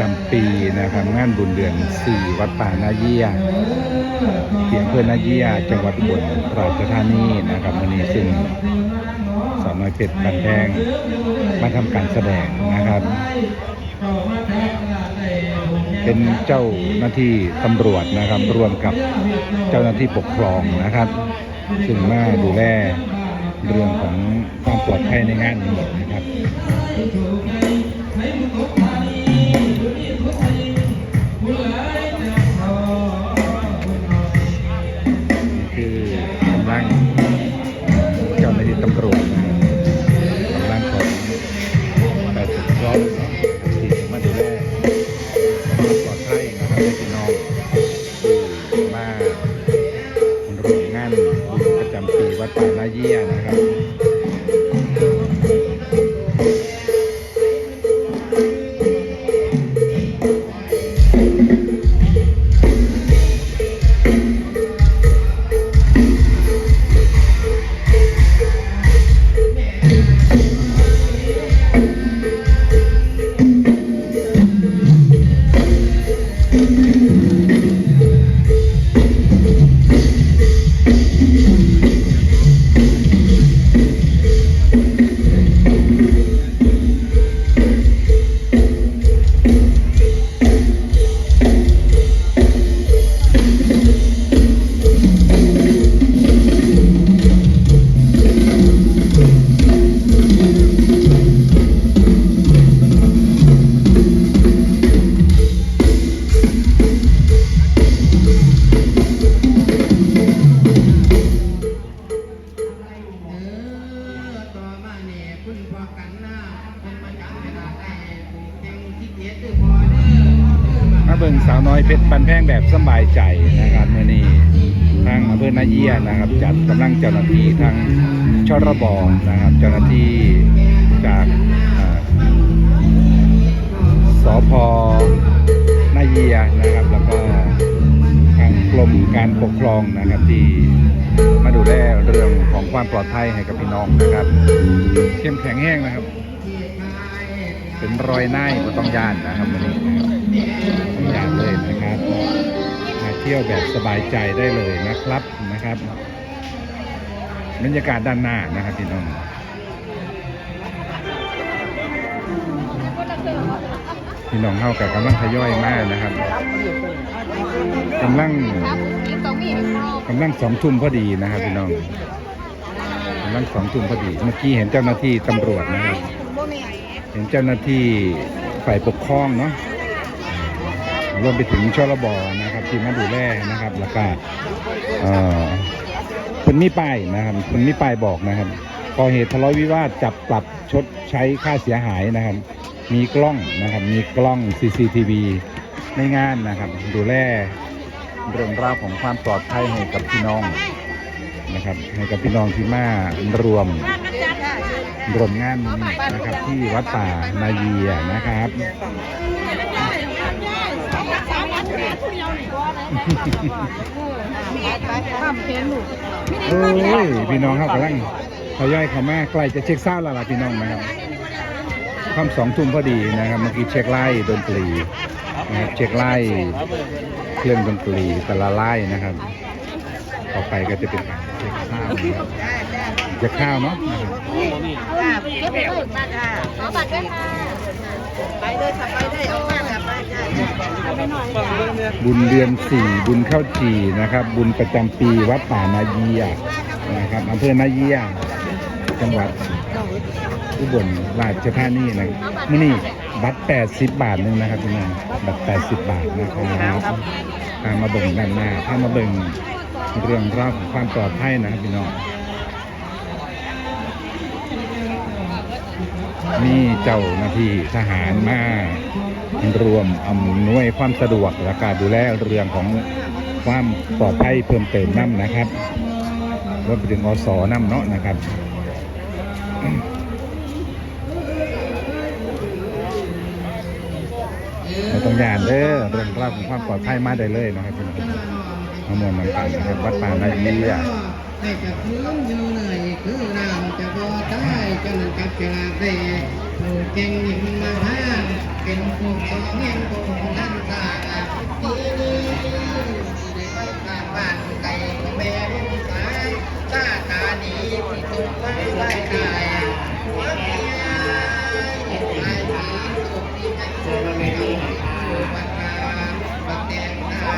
จำปีนะครับงานบุญเดือน4วัดป่านาเยียเพียงเพื่อนนาเยียจังหวัดอุบลราชธานีนะครับวันนี้ซึ่งสาวน้อยเพชรบันแดงมาทำการแสดงนะครับ เป็นเจ้าหน้าที่ตำรวจนะครับรวมกับเจ้าหน้าที่ปกครองนะครับ ซึ่งมาดูแลเรื่องของความปลอดภัยในงานนี้นะครับ ตำรวจนะครับกำลังของฝ่ายปกครอบที่มาดูแลความปลอดภัยนะครับให้พี่น้องที่มาร่วมงานประจำปีวัดป่านาเยี่ยนะครับ น้อยเพชรบันแพงแบบสบายใจนะครับเมื่อนี้ทางอำเภอนาเยียนะครับ จัดกำลังเจ้าหน้าที่ทางชรบนะครับ เจ้าหน้าที่จากอ่าสพนาเยียนะครับ แล้วก็ทางกรมการปกครองนะครับที่มาดูแลเรื่องของความปลอดภัยให้กับพี่น้องนะครับ เข้มแข็งแห้งนะครับ เป็นรอยหน้าก็ต้องย่านนะครับวันนี้ ที่ยวแบบสบายใจได้เลยนะครับนะครับบรรยากาศด้านหน้านะครับพี่น้องพี่น้องเข้ากับกำลังทยอยมากนะครับกำลังกำลังสองทุ่มพอดีนะครับพี่น้องกำลังสองทุ่มพอดี เมื่อกี้เห็นเจ้าหน้าที่ตำรวจนะครับเห็นเจ้าหน้าที่ฝ่ายปกครองเนาะรวมไปถึงชลบนะครับ ที่มาดูแลนะครับแล้วก็เอ่อคนมีป้ายนะครับคนมีป้ายบอกนะครับก่อเหตุทะเลาะวิวาทจับปรับชดใช้ค่าเสียหายนะครับ มีกล้องนะครับ มีกล้อง CCTV ในงานนะครับ ดูแลเรื่องราวของความปลอดภัยให้กับพี่น้องนะครับ ให้กับพี่น้องที่มารวมรวมงานนี้นะครับที่วัดป่านาเยียนะครับ โอ้ยพี่น้องครับกำลังทยอยเข้ามาใกล้จะเช็คเศร้าแล้วล่ะพี่น้องนะครับค่ำสองทุ่มพอดีนะครับเมื่อกี้เช็คไล่ดนตรีนะครับเช็คไล่เครื่องดนตรีแต่ละไล่นะครับ ต่อไปก็จะเป็นการเช็คข้าวนะครับเช็คข้าวเนาะนะครับขอบัตรด้วยค่ะไปเลยค่ะ บุญเดือนสี่บุญเข้าจีนะครับ บุญประจำปีวัดป่านาเยียนะครับอำเภอนาเยียจังหวัดอุบลราชธานีนะมื่อนี้บัตร 80 บาทหนึงนะครับพี่น้องบัตร 80 บาทนะครับพามาเบิ่งด้านหน้าพามาเบิ่งเรื่องราวของความปลอดภัยนะครับพี่น้องมีเจ้าหน้าที่ทหารมา รวมอำนวยความสะดวกและการดูแลเรื่องของความปลอดภัยเพิ่มเติมน้ำนะครับรวมไปถึงอสอน้ำเนาะนะครับเราต้องยานเด้อเรื่องราวของความปลอดภัยมาได้เลยนะครับพี่น้องมามวนนำกันะครับวัดป่านาเยียให้จะพื้นอยู่เลยคือน้ำจะบ่ได้จนกับเวลาได้ผู้เก่งหญิงมาพาน เป็นผู้สองเงี้ยผู้ท่านตาดีดีได้ตาบ้านไก่แม่ลูกสายตาตาดีที่ตกไว้ไว้ได้หัวเมียเห็นลายสีสุขที่ให้เจอไม่ต้องอยู่บ้านนาบัดแดงตา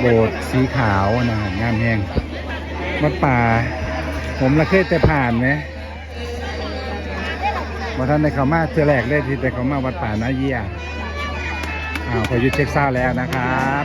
โบสถ์สีขาวนะงามแหงวัดป่า ผมละเคยแต่ผ่านไหม บ่ท่านได้เข้ามาเทือแรกเลยที่ได้เข้ามาวัดป่านาเยียอ้าวพอยุดเช็คเศร้าแล้วนะครับ